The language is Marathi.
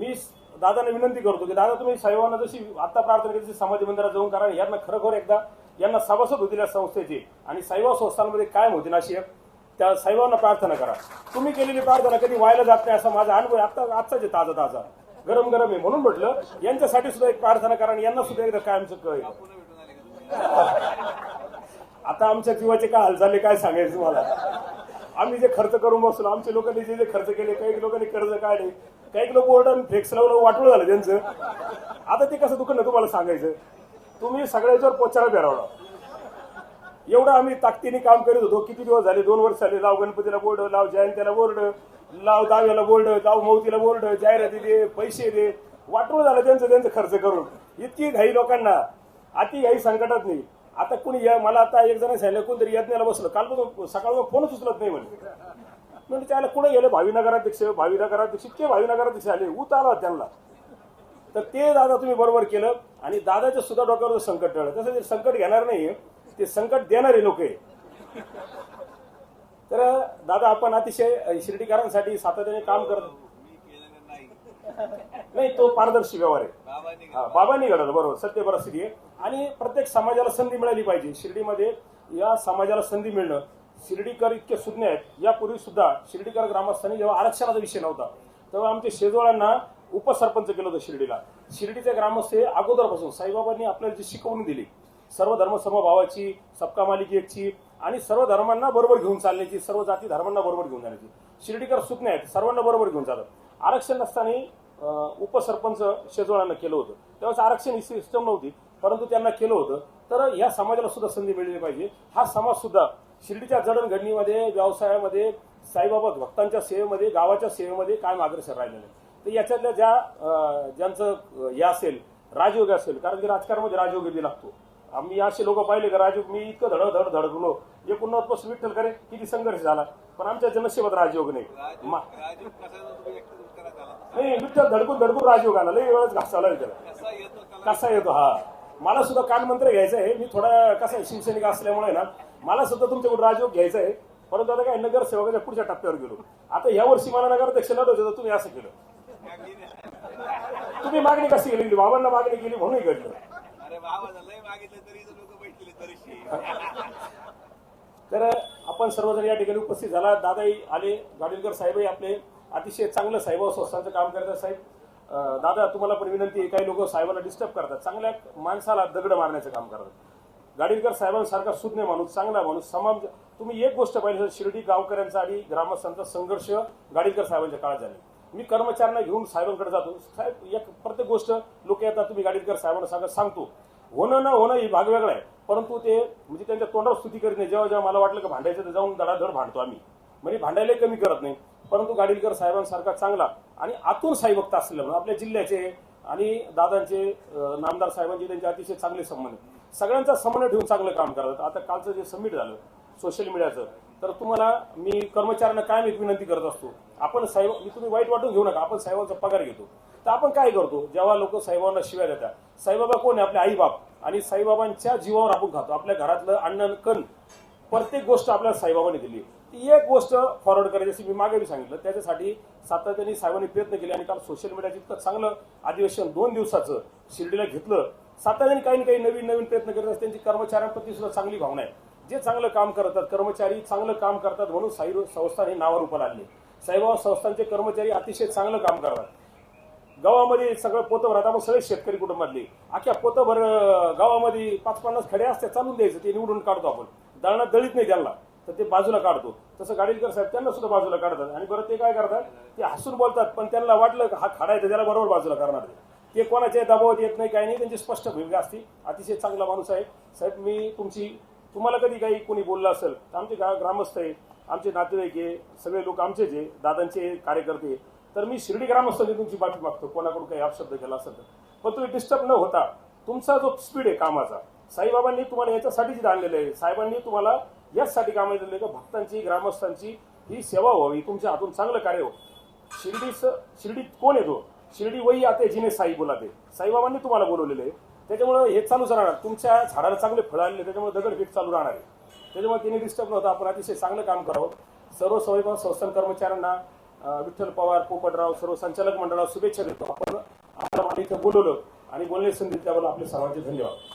मी दादांना विनंती करतो की दादा तुम्ही साहेबांना जशी आता प्रार्थना केली समाधी मंदिरात जाऊन करा. यांना खरोखर एकदा यांना सभासद होतील या संस्थेचे. आणि साईबा संस्थांमध्ये कायम होतील अशी एक त्या साईबांना प्रार्थना करा. तुम्ही केलेली प्रार्थना कधी व्हायला जात नाही असा माझा अनुभव आहे. आता आजचा जे ताजा ताजा गरम गरम आहे म्हणून म्हटलं यांच्यासाठी सुद्धा एक प्रार्थना करा आणि यांना सुद्धा एकदा कायमचं कळेल. आता आमच्या जीवाचे काय हाल झाले काय सांगायचं तुम्हाला? आम्ही जे खर्च करून बसलो आमच्या लोकांनी जे जे खर्च केले काही लोकांनी कर्ज काढले काही लोक ओरडून फेक्स लावलं वाटलं झालं त्यांचं. आता ते कसं दुखणं तुम्हाला सांगायचं? तुम्ही सगळ्याच्यावर पोचायला फिरवला एवढं आम्ही ताकदीने काम करीत होतो. किती दिवस झाले? दोन वर्ष झाले. लाव गणपतीला बोर्ड लाव जयंतीला बोर्ड लाव दाव्याला बोर्ड लाव मौतीला बोर्ड जाहिराती दे पैसे दे. वाटलं झालं त्यांचं त्यांचं खर्च करून. इतकी घाई लोकांना. अति घाई संकटात नाही. आता कुणी या- मला आता एक जण सांगितलं कोणतरी यज्ञाला बसलं. काल सकाळ फोनच उचलत नाही म्हणे. म्हणजे त्याला कुठे गेले? भावी नगराध्यक्ष भावी नगराध्यक्ष इतके भावी नगराध्यक्ष आले उत आला त्यांना. तर ते दादा तुम्ही बरोबर केलं. आणि दादाच्या सुद्धा डोक्यावर संकट टळलं तसं ते संकट घेणार नाही ते संकट देणारे लोक आहे तर दादा आपण अतिशय शिर्डीकारांसाठी शिर्डीकरांसाठी सातत्याने काम करत नाही तो पारदर्शी व्यवहार आहे. बाबांनी हा, बाबांनी घडवलं बरोबर सत्य परिस्थिती आहे. आणि प्रत्येक समाजाला संधी मिळाली पाहिजे. शिर्डीमध्ये या समाजाला संधी मिळणं शिर्डीकर इतके सुज्ञ आहेत. यापूर्वी सुद्धा शिर्डीकर ग्रामस्थांनी जेव्हा आरक्षणाचा विषय नव्हता तेव्हा आमच्या शेजवळांना उपसरपंच केलं होतं शिर्डीला. शिर्डीचे ग्रामस्थ हे अगोदरपासून साईबाबांनी आपल्याला जी शिकवणी दिली सर्व धर्म समभावाची सबका मालिकी एकची आणि सर्व धर्मांना बरोबर घेऊन चालण्याची सर्व जाती धर्मांना बरोबर घेऊन जाण्याची. शिर्डीकर सुज्ञ आहेत सर्वांना बरोबर घेऊन जातात. आरक्षण नसताना उपसरपंच शेजवळांना केलं होतं. त्यावेळेस आरक्षण ही सिस्टम नव्हती परंतु त्यांना केलं होतं. तर या समाजाला सुद्धा संधी मिळली पाहिजे. हा समाज सुद्धा शिर्डीच्या जडणघडणीमध्ये व्यवसायामध्ये साईबाबा भक्तांच्या सेवेमध्ये गावाच्या सेवेमध्ये कायम अग्रेसर राहिलेलं आहे. तर याच्यातल्या ज्या ज्यांचं हे असेल राजयोग असेल कारण की राजकारणामध्ये राजयोग लागतो. आम्ही असे लोक पाहिले का राजयोग मी इतकं धड धड धडकलो एकोणनव्वदपासून विठ्ठल करे किती संघर्ष झाला. पण आमच्या जनसेवेत राजयोग नाही. राजू राजू नाही विठ्ठल धडकून धडकून राजयोग आला. लई वेळच घासाला त्याला. कसा येतो हा. मला सुद्धा कानमंत्र घ्यायचं आहे. मी थोडा कसा आहे, शिवसैनिक असल्यामुळे ना मला सुद्धा तुमच्याकडून राजयोग घ्यायचा आहे. परंतु आता काय नगरसेवकाच्या पुढच्या टप्प्यावर गेलो. आता या वर्षी मला नगराध्यक्ष लढवत होतं तुम्ही असं केलं. तुम्ही मागणी कशी केली? बाबांना मागणी केली म्हणून घडलं. अरे बाबा लय मागितलं तरी लोक बैठले तरीशी तर आपण सर्वजण या ठिकाणी उपस्थित झाला. दादाही आले गाडीलकर साहेबही आपले. अतिशय चांगलं साहेब संस्थांचं काम करतात साहेब. दादा तुम्हाला पण विनंती आहे काही लोक साहेबांना डिस्टर्ब करतात. चांगल्या माणसाला दगड मारण्याचं काम करतात. गाडीलकर साहेबांसारखा सुज्ञ माणूस चांगला माणूस समाज तुम्ही एक गोष्ट पाहिली शिर्डी गावकऱ्यांचा आणि ग्रामस्थांचा संघर्ष गाडीलकर साहेबांच्या काळात झाले. मी कर्मचाऱ्यांना घेऊन साहेबांकडे जातो. साहेब एक प्रत्येक गोष्ट लोक येतात तुम्ही गाडीलकर साहेबांना सांगा सांगतो. होणं न होणं ही भाग वेगळा आहे. परंतु ते म्हणजे त्यांच्या तोंडावर स्तुती करीत नाही. जेव्हा जेव्हा मला वाटलं की भांडायचं तर जाऊन धडाधड भांडतो आम्ही. म्हणजे भांडायला कमी करत नाही. परंतु गाडीलकर साहेबांसारखा चांगला. आणि आतून साईभक्त असलेला आपल्या जिल्ह्याचे आणि दादांचे नामदार साहेबांचे त्यांचे अतिशय चांगले संबंध सगळ्यांचा समन्वय ठेवून चांगलं काम करतात. आता कालचं जे समिट झालं सोशल मीडियाचं तर तुम्हाला मी कर्मचाऱ्यांना कायम एक विनंती करत असतो. आपण साहेब मी तुम्ही वाईट वाटून घेऊ नका. आपण साहेबांचा पगार घेतो. तर आपण काय करतो? जेव्हा लोक साईबाबांना शिव्या देतात साईबाबा कोण आहे? आपले आईबाप. आणि साईबाबांच्या जीवावर आपण खातो. आपल्या घरातलं अन्न कण. प्रत्येक गोष्ट आपल्याला साईबाबांनी दिली. ती एक गोष्ट फॉरवर्ड करायची अशी मी मागे बी सांगितलं त्याच्यासाठी सातत्याने साहेबांनी प्रयत्न केले आणि काल सोशल मीडियाचं इतकं चांगलं अधिवेशन दोन दिवसाचं शिर्डीला घेतलं. सातत्याने काही ना काही नवीन नवीन प्रयत्न करत असतात त्यांची कर्मचाऱ्यांप्रती सुद्धा चांगली भावना आहे. जे चांगलं काम करतात कर्मचारी चांगलं काम करतात म्हणून साई संस्थान हे नावारूपाला उभं लागले साईबाबा संस्थांचे कर्मचारी अतिशय चांगलं काम करतात. गावामध्ये सगळं पोतं भरतात आपण सगळे शेतकरी कुटुंबातले. अख्या पोतं भर गावामध्ये पाच पन्नास खडे असते चालून द्यायचं ते निवडून काढतो आपण. दळणात दळीत नाही त्यांना तर ते बाजूला काढतो. तसं गाडीलकर साहेब त्यांना सुद्धा बाजूला काढतात. आणि बरं ते काय करतात ते हसून बोलतात पण त्यांना वाटलं हा खडा आहे तर त्याला बरोबर बाजूला करणार आहे. ते कोणाच्या दबावात येत नाही काही नाही त्यांची स्पष्ट भूमिका असते. अतिशय चांगला माणूस आहे. साहेब मी तुमची तुम्हाला कधी काही कोणी बोललं असेल तर आमचे गा ग्रामस्थ आहे आमचे नातेवाईक आहे सगळे लोक आमचे जे दादांचे कार्यकर्ते तर मी शिर्डी ग्रामस्थांनी तुमची बातमी मागतो कोणाकडून काही अपशब्द केला असेल तर. पण तुम्ही डिस्टर्ब न होता तुमचा जो स्पीड आहे कामाचा साईबाबांनी तुम्हाला याच्यासाठीच आणलेलं आहे. साहेबांनी तुम्हाला याचसाठी काम दिलेलं आहे भक्तांची ग्रामस्थांची ही सेवा व्हावी तुमच्या हातून चांगलं कार्य हो शिर्डीचं शिर्डीत कोण येतो शिर्डी वही आते जिने साई बोलाते. साईबाबांनी तुम्हाला बोलवलेलं आहे. त्याच्यामुळं हे चालूच राहणार. तुमच्या झाडाला चांगले फळ आलेले त्याच्यामुळे दगडफेक चालू राहणार आहे. त्याच्यामुळे तिने डिस्टर्ब नव्हतं. आपण अतिशय चांगलं काम करावं. सर्व स्वयंपाक संस्थान कर्मचाऱ्यांना विठ्ठल पवार पोपटराव सर्व संचालक मंडळाला शुभेच्छा देतो. आपण आपल्या इथं बोलवलं आणि बोलण्याची संधी त्याबद्दल आपले सर्वांचे धन्यवाद.